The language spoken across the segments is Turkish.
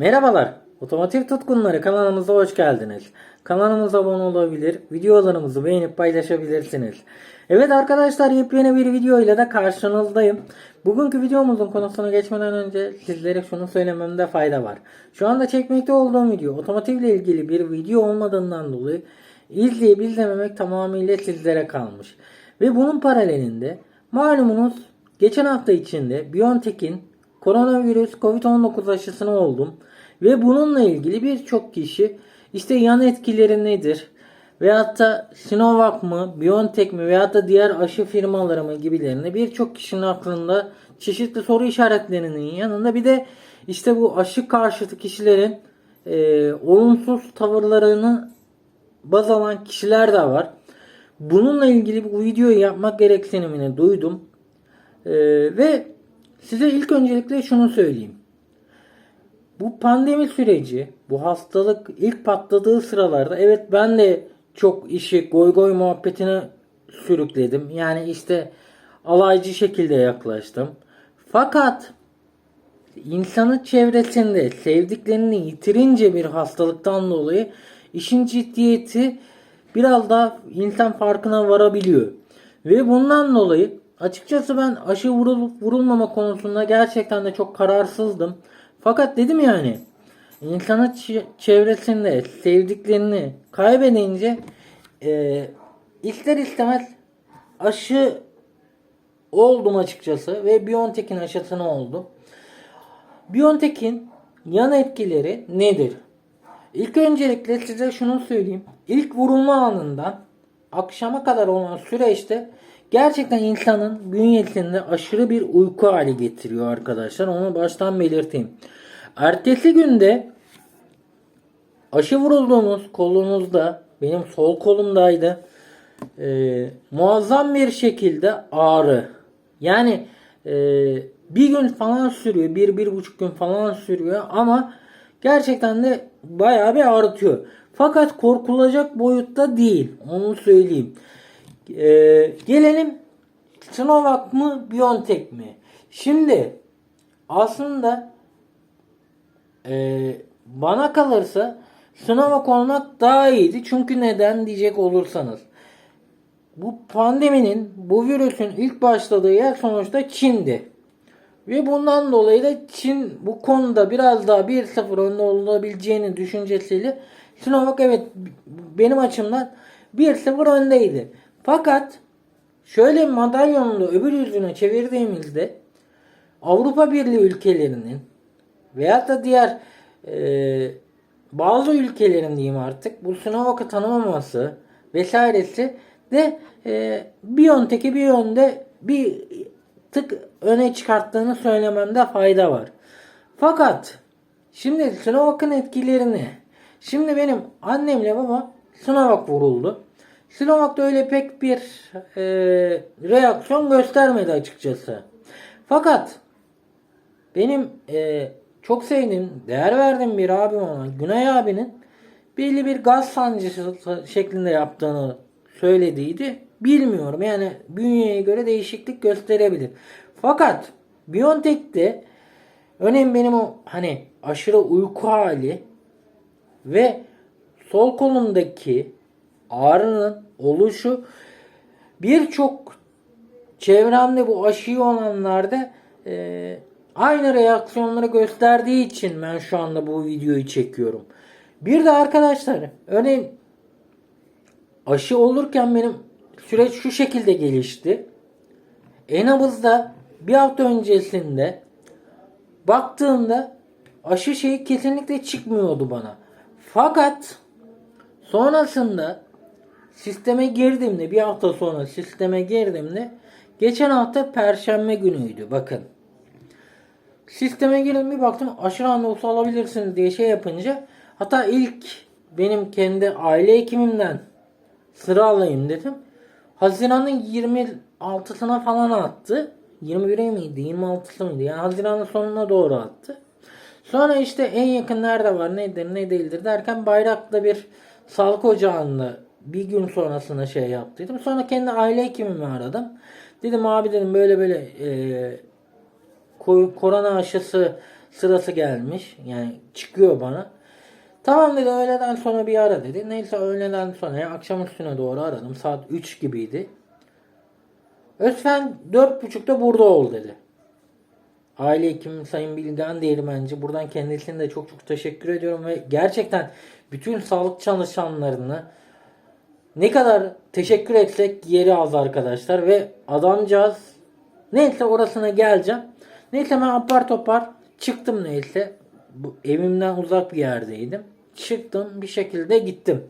Merhabalar, otomotiv tutkunları kanalımıza hoş geldiniz. Kanalımıza abone olabilir, videolarımızı beğenip paylaşabilirsiniz. Evet arkadaşlar yepyeni bir video ile de karşınızdayım. Bugünkü videomuzun konusuna geçmeden önce sizlere şunu söylememde fayda var. Şu anda çekmekte olduğum video otomotivle ilgili bir video olmadığından dolayı izleyip izlememek tamamıyla sizlere kalmış. Ve bunun paralelinde malumunuz geçen hafta içinde Biontech'in koronavirüs COVID-19 aşısını oldum. Ve bununla ilgili birçok kişi işte yan etkileri nedir? Veyahut da Sinovac mı, BioNTech mi veyahut da diğer aşı firmaları mı gibilerini birçok kişinin aklında çeşitli soru işaretlerinin yanında bir de işte bu aşı karşıtı kişilerin e, olumsuz tavırlarını baz alan kişiler de var. Bununla ilgili bu videoyu yapmak gereksinimini duydum. E, ve size ilk öncelikle şunu söyleyeyim. Bu pandemi süreci, bu hastalık ilk patladığı sıralarda evet ben de çok işi goy goy muhabbetine sürükledim. Yani işte alaycı şekilde yaklaştım. Fakat insanın çevresinde sevdiklerini yitirince bir hastalıktan dolayı işin ciddiyeti biraz daha insan farkına varabiliyor. Ve bundan dolayı açıkçası ben aşı vurulup vurulmama konusunda gerçekten de çok kararsızdım. Fakat dedim yani insanın ç- çevresinde sevdiklerini kaybedince e, ister istemez aşı oldum açıkçası ve BioNTech'in aşısını oldum. BioNTech'in yan etkileri nedir? İlk öncelikle size şunu söyleyeyim. İlk vurulma anından akşama kadar olan süreçte gerçekten insanın bünyesinde aşırı bir uyku hali getiriyor arkadaşlar. Onu baştan belirteyim. Ertesi günde aşı vurulduğunuz kolunuzda benim sol kolumdaydı. Ee, muazzam bir şekilde ağrı. Yani e, bir gün falan sürüyor. Bir, bir buçuk gün falan sürüyor. Ama gerçekten de bayağı bir ağrıtıyor. Fakat korkulacak boyutta değil. Onu söyleyeyim. Ee, gelelim Sinovac mı Biontech mi? Şimdi aslında ee, bana kalırsa Sinovac olmak daha iyiydi. Çünkü neden diyecek olursanız. Bu pandeminin, bu virüsün ilk başladığı yer sonuçta Çin'di. Ve bundan dolayı da Çin bu konuda biraz daha 1-0 önde olabileceğini düşüncesiyle Sinovac evet benim açımdan 1-0 öndeydi. Fakat şöyle madalyonun da öbür yüzüne çevirdiğimizde Avrupa Birliği ülkelerinin veyahut da diğer e, bazı ülkelerin diyeyim artık bu Sinovac'ı tanımaması vesairesi de e, Biontech'i bir yönde bir tık öne çıkarttığını söylememde fayda var. Fakat şimdi Sinovac'ın etkilerini şimdi benim annemle babam Sinovac vuruldu. Sinovac'da öyle pek bir e, reaksiyon göstermedi açıkçası. Fakat benim e, çok sevdiğim, değer verdiğim bir abim olan Güney abinin belli bir gaz sancısı şeklinde yaptığını söylediydi. Bilmiyorum yani bünyeye göre değişiklik gösterebilir. Fakat Biontech'te önemli benim o hani aşırı uyku hali ve sol kolumdaki ağrının oluşu birçok çevremde bu aşıyı olanlarda e, aynı reaksiyonları gösterdiği için ben şu anda bu videoyu çekiyorum. Bir de arkadaşlar örneğin aşı olurken benim süreç şu şekilde gelişti. En nabızda bir hafta öncesinde baktığımda aşı şeyi kesinlikle çıkmıyordu bana. Fakat sonrasında sisteme girdiğimde bir hafta sonra sisteme girdiğimde geçen hafta perşembe günüydü bakın. Sisteme girdim bir baktım aşı randevusu alabilirsiniz diye şey yapınca hatta ilk benim kendi aile hekimimden sıra alayım dedim. Haziran'ın 26'sına falan attı. 21'e miydi? 26'sı mıydı? Yani Haziran'ın sonuna doğru attı. Sonra işte en yakın nerede var nedir ne değildir derken Bayrak'ta bir sağlık ocağında bir gün sonrasında şey yaptıydım. Sonra kendi aile hekimimi aradım. Dedim abi dedim böyle böyle e, ko- korona aşısı sırası gelmiş. Yani çıkıyor bana. Tamam dedi öğleden sonra bir ara dedi. Neyse öğleden sonra yani akşam üstüne doğru aradım. Saat 3 gibiydi. Özfen 4.30'da burada ol dedi. Aile hekimim Sayın Bilgen Değirmenci. Buradan kendisine de çok çok teşekkür ediyorum ve gerçekten bütün sağlık çalışanlarını ne kadar teşekkür etsek yeri az arkadaşlar ve adamcağız neyse orasına geleceğim. Neyse ben apar topar çıktım neyse. Bu, evimden uzak bir yerdeydim. Çıktım bir şekilde gittim.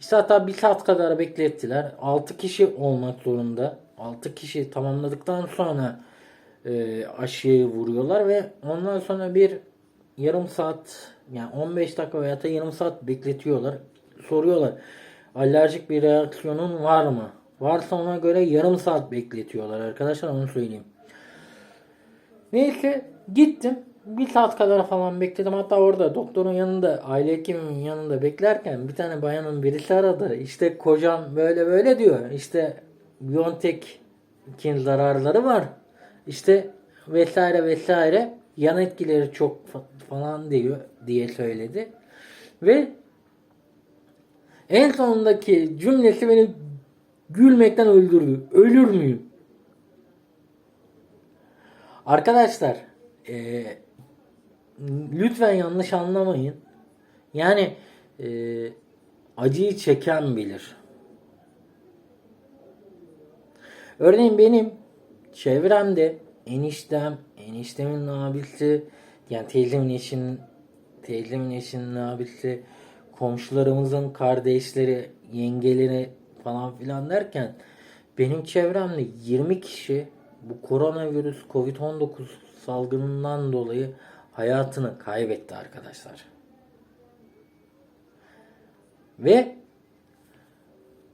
İşte hatta bir saat kadar beklettiler. 6 kişi olmak zorunda. 6 kişi tamamladıktan sonra e, aşıyı vuruyorlar ve ondan sonra bir yarım saat yani 15 dakika veya da yarım saat bekletiyorlar. Soruyorlar alerjik bir reaksiyonun var mı? Varsa ona göre yarım saat bekletiyorlar arkadaşlar onu söyleyeyim. Neyse gittim. Bir saat kadar falan bekledim. Hatta orada doktorun yanında, aile hekimimin yanında beklerken bir tane bayanın birisi aradı. İşte kocam böyle böyle diyor. İşte Biontech'in zararları var. İşte vesaire vesaire yan etkileri çok fa- falan diyor diye söyledi. Ve en sonundaki cümlesi beni gülmekten öldürdü. Ölür müyüm? Arkadaşlar e, lütfen yanlış anlamayın. Yani e, acıyı çeken bilir. Örneğin benim çevremde eniştem, eniştemin abisi, yani teyzemin eşinin, teyzemin eşinin abisi, komşularımızın kardeşleri, yengeleri falan filan derken benim çevremde 20 kişi bu koronavirüs Covid-19 salgınından dolayı hayatını kaybetti arkadaşlar. Ve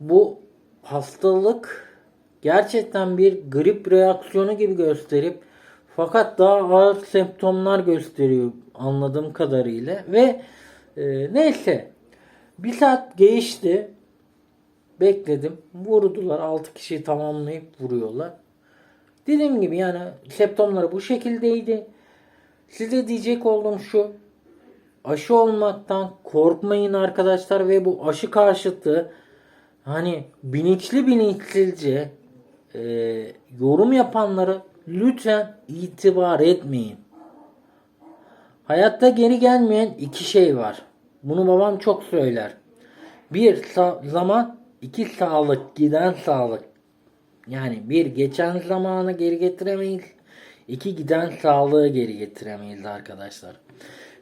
bu hastalık gerçekten bir grip reaksiyonu gibi gösterip fakat daha ağır semptomlar gösteriyor anladığım kadarıyla ve e, neyse. Bir saat geçti. Bekledim. Vurdular. 6 kişiyi tamamlayıp vuruyorlar. Dediğim gibi yani semptomları bu şekildeydi. Size diyecek olduğum şu. Aşı olmaktan korkmayın arkadaşlar ve bu aşı karşıtı hani bilinçli bilinçsizce e, yorum yapanları lütfen itibar etmeyin. Hayatta geri gelmeyen iki şey var. Bunu babam çok söyler. Bir zaman, iki sağlık, giden sağlık. Yani bir geçen zamanı geri getiremeyiz. İki giden sağlığı geri getiremeyiz arkadaşlar.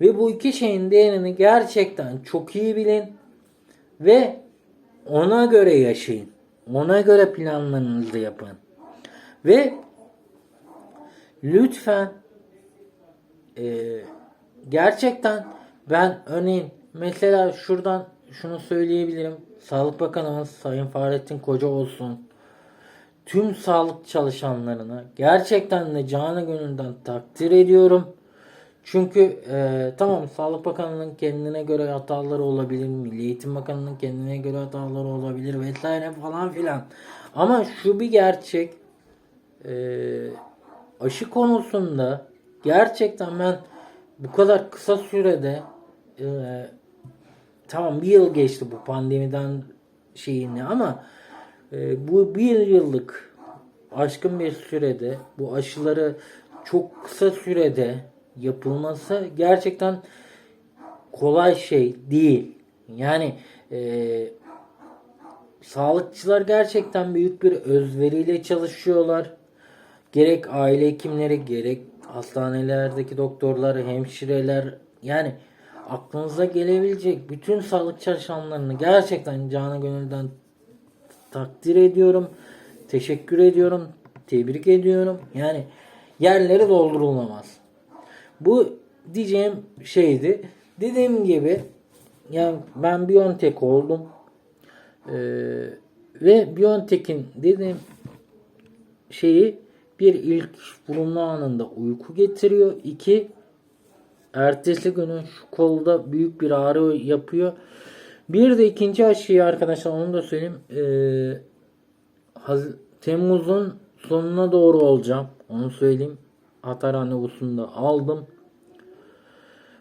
Ve bu iki şeyin değerini gerçekten çok iyi bilin. Ve ona göre yaşayın. Ona göre planlarınızı yapın. Ve lütfen e, gerçekten ben örneğin mesela şuradan şunu söyleyebilirim. Sağlık Bakanımız Sayın Fahrettin Koca olsun. Tüm sağlık çalışanlarına gerçekten de canı gönülden takdir ediyorum. Çünkü e, tamam Sağlık Bakanlığı'nın kendine göre hataları olabilir, Milli Eğitim Bakanlığı'nın kendine göre hataları olabilir vesaire falan filan. Ama şu bir gerçek e, aşı konusunda gerçekten ben bu kadar kısa sürede e, tamam bir yıl geçti bu pandemiden şeyini ama e, bu bir yıllık aşkın bir sürede bu aşıları çok kısa sürede yapılması gerçekten kolay şey değil. Yani e, sağlıkçılar gerçekten büyük bir özveriyle çalışıyorlar. Gerek aile hekimleri gerek hastanelerdeki doktorlar, hemşireler yani aklınıza gelebilecek bütün sağlık çalışanlarını gerçekten canı gönülden takdir ediyorum. Teşekkür ediyorum. Tebrik ediyorum. Yani yerleri doldurulamaz. Bu diyeceğim şeydi. Dediğim gibi yani ben Biontech oldum. Ee, ve Biontech'in dediğim şeyi bir ilk vurulma anında uyku getiriyor. İki ertesi günün şu kolda büyük bir ağrı yapıyor. Bir de ikinci aşıyı arkadaşlar onu da söyleyeyim. Ee, Haz- Temmuz'un sonuna doğru olacağım. Onu söyleyeyim. Hata randevusunu da aldım.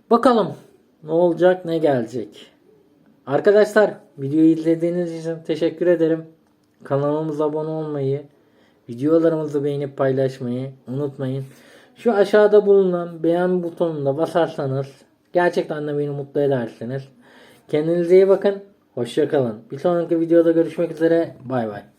Bakalım ne olacak ne gelecek. Arkadaşlar videoyu izlediğiniz için teşekkür ederim. Kanalımıza abone olmayı, videolarımızı beğenip paylaşmayı unutmayın. Şu aşağıda bulunan beğen butonuna basarsanız gerçekten de beni mutlu edersiniz. Kendinize iyi bakın. Hoşçakalın. Bir sonraki videoda görüşmek üzere. Bay bay.